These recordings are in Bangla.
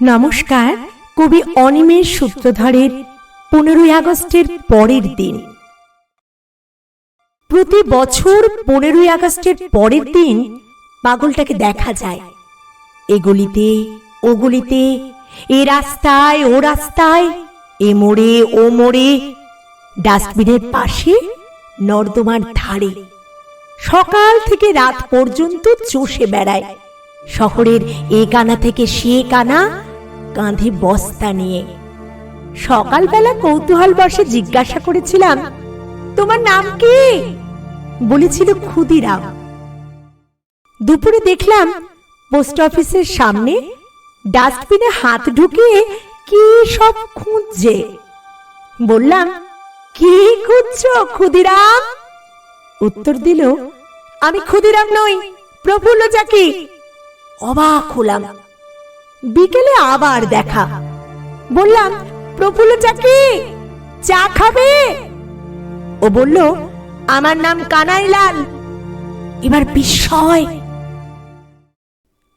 নমস্কার, কবি অনিমেষ সূত্রধরের পনেরোই আগস্টের পরের দিন। প্রতি বছর পনেরোই আগস্টের পরের দিন পাগলটাকে দেখা যায়। এ গলিতে ও গলিতে এ রাস্তায়, ও রাস্তায়, এ মোড়ে, ও মোড়ে, ডাস্টবিনের পাশে, নর্দমার ধারে, সকাল থেকে রাত পর্যন্ত চষে বেড়ায়। শহরের এ কানা থেকে সে কানা কাঁধে বস্তা নিয়ে। সকালবেলা কৌতূহল বসে জিজ্ঞাসা করেছিলাম, তোমার নাম কি? বলেছিল ক্ষুদিরাম। দুপুরে দেখলাম, পোস্ট অফিসের সামনে ডাস্টবিনে হাত ঢুকিয়ে কি সব খুঁজছে। বললাম, কি খুঁজছো ক্ষুদিরাম? উত্তর দিল, আমি ক্ষুদিরাম নই, প্রফুল্ল চাকি অবাক হলাম। বিকেলে আবার দেখা। বললাম, প্রফুল্ল চাকি চা খাবে? ও বলল, আমার নাম কানাইলাল। এবার বিস্ময়।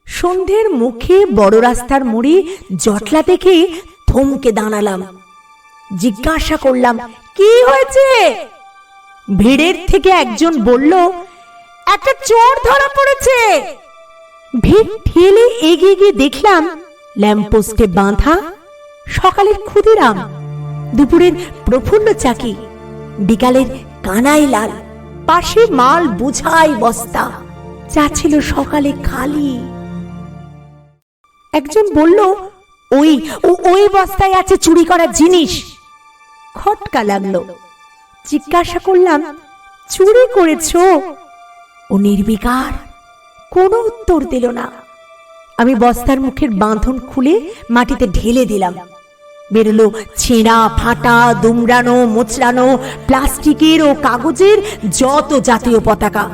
সন্ধ্যের মুখে বড় রাস্তার মোড়ে জটলা দেখে থমকে দাঁড়ালাম। জিজ্ঞাসা করলাম, কি হয়েছে? ভিড়ের থেকে একজন বলল, একটা চোর ধরা পড়েছে। ভিড় ঠেলে এগিয়ে গিয়ে দেখলাম ল্যাম্পপোস্টে বাঁধা সকালের ক্ষুদিরাম, দুপুরের প্রফুল্ল চাকি, বিকালের কানাই লাল, পাশে মাল বুঝাই বস্তা, যা ছিল সকালে খালি। একজন বলল, ওই, ও, ওই বস্তায় আছে চুরি করা জিনিস। খটকা লাগল। জিজ্ঞাসা করলাম, চুরি করেছ? ও নির্বিকার। কোনো উত্তর দিল না। আমি বস্তার মুখের বাঁধন খুলে মাটিতে ঢেলে দিলাম। বেরোলো ছেঁড়া, ফাটা, দুমড়ানো, মোচড়ানো, প্লাস্টিকের ও কাগজের যত জাতীয় পতাকা।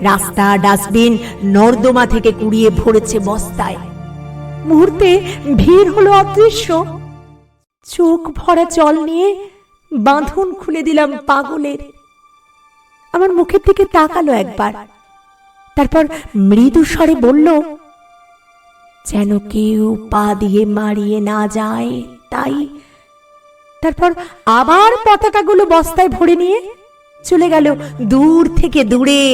রাস্তা, ডাস্টবিন, নর্দমা থেকে কুড়িয়ে ভরেছে বস্তায়। মুহূর্তে ভিড় হলো অদৃশ্য। চোখ ভরা জল নিয়ে বাঁধন খুলে দিলাম পাগলের। আমার মুখের দিকে তাকালো একবার। তারপর মৃদু স্বরে বলল, যেন কেউ পা দিয়ে মারিয়ে না যায়, তাই। তারপর আবার পতাকাগুলো বস্তায় ভরে নিয়ে চলে গেল দূর থেকে দূরে।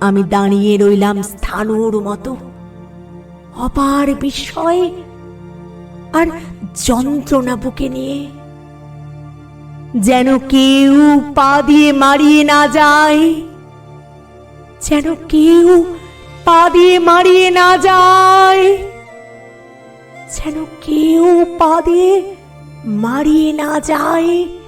আমি দাঁড়িয়ে রইলাম স্থানুর মতো। অপার বিস্ময় আর যন্ত্রণা বুকে নিয়ে। যেন কেউ পা দিয়ে মারিয়ে না যায় যেন কেউ পা দিয়ে মারিয়ে না যায়। যেন কেউ পা দিয়ে মারিয়ে না যায়।